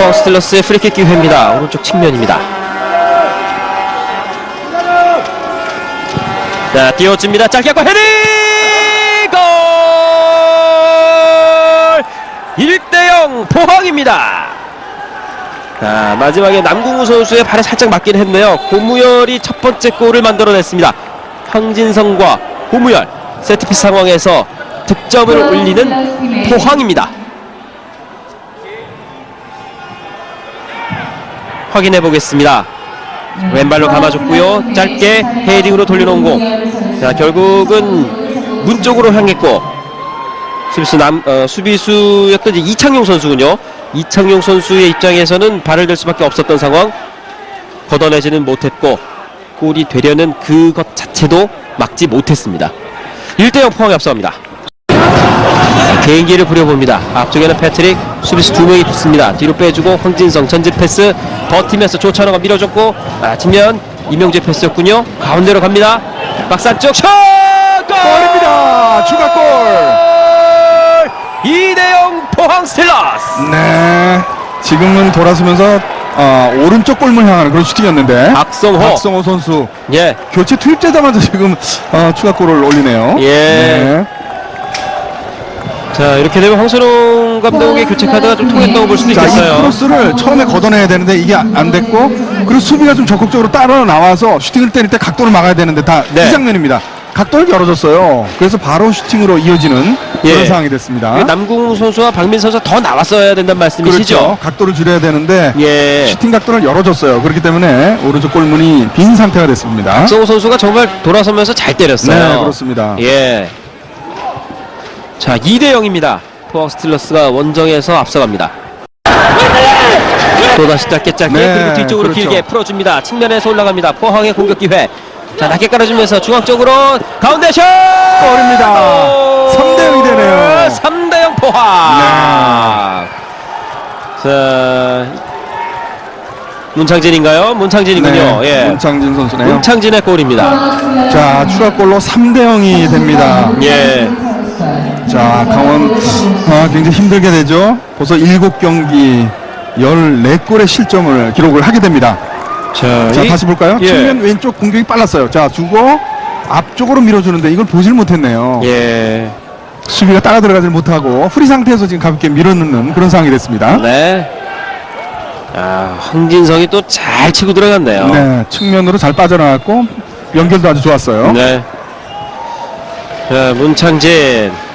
포항 스틸러스의 프리킥 기회입니다. 오른쪽 측면입니다. 자, 띄워줍니다. 짧게 고 헤딩! 골! 1대0 포항입니다. 자, 마지막에 남궁우 선수의 발에 살짝 맞긴 했네요. 고무열이 첫 번째 골을 만들어냈습니다. 황진성과 고무열 세트피스 상황에서 득점을 올리는 포항입니다. 확인해 보겠습니다. 왼발로 감아줬고요. 짧게 헤딩으로 돌려놓은 공. 자, 결국은 문 쪽으로 향했고 수비수 남 어, 수비수였던 이창용 선수군요. 이창용 선수의 입장에서는 발을 댈 수밖에 없었던 상황. 걷어내지는 못했고 골이 되려는 그것 자체도 막지 못했습니다. 1대0 포항이 앞서갑니다. 자, 개인기를 부려봅니다. 앞쪽에는 패트릭, 수비수 두 명이 붙습니다. 뒤로 빼주고 황진성 전진 패스 버티면서 조찬호가 밀어줬고 아, 측면 이명재 패스였군요. 가운데로 갑니다. 박스 안쪽 슛! 골! 골입니다. 추가골. 2대0 포항 스틸러스! 네. 지금은 돌아서면서 어, 오른쪽 골문 향하는 그런 슈팅이었는데 박성호. 박성호 선수 예. 교체 투입되자마자 지금 어, 추가골을 올리네요. 예. 네. 자, 이렇게 되면 황선홍 감독의 교체 카드가 좀 통했다고 볼 수도 자, 이 있겠어요. 크로스를 처음에 걷어내야 되는데 이게 안 안 됐고 그리고 수비가 좀 적극적으로 따라 나와서 슈팅을 때릴 때 각도를 막아야 되는데 다 이 네. 장면입니다. 각도를 열어줬어요. 그래서 바로 슈팅으로 이어지는 예. 그런 상황이 됐습니다. 남궁 선수와 박민 선수가 더 나왔어야 된다는 말씀이시죠? 그렇죠. 각도를 줄여야 되는데 예. 슈팅 각도를 열어줬어요. 그렇기 때문에 오른쪽 골문이 빈 상태가 됐습니다. 박성호 선수가 정말 돌아서면서 잘 때렸어요. 네, 그렇습니다. 예. 자, 2대 0입니다. 포항 스틸러스가 원정에서 앞서갑니다. 또다시 짧게 짧게 네, 그리고 뒤쪽으로 그렇죠. 길게 풀어줍니다. 측면에서 올라갑니다. 포항의 공격 기회. 자, 낮게 깔아주면서 중앙 쪽으로 가운데 슛! 골입니다. 3대 0이 되네요. 3대 0 포항. 자, 문창진인가요? 문창진이군요. 예. 문창진 선수네요. 문창진의 골입니다. 자, 추가골로 3대 0이 됩니다. 예. 자, 강원 아, 굉장히 힘들게 되죠. 벌써 7경기 14골의 실점을 기록을 하게 됩니다. 자, 자, 이- 다시 볼까요? 예. 측면 왼쪽 공격이 빨랐어요. 자, 주고 앞쪽으로 밀어주는데 이걸 보질 못했네요. 예. 수비가 따라 들어가질 못하고 프리 상태에서 지금 가볍게 밀어넣는 그런 상황이 됐습니다. 네. 아, 황진성이 또 잘 치고 들어갔네요. 네, 측면으로 잘 빠져나갔고 연결도 아주 좋았어요. 네. 자, 문창진.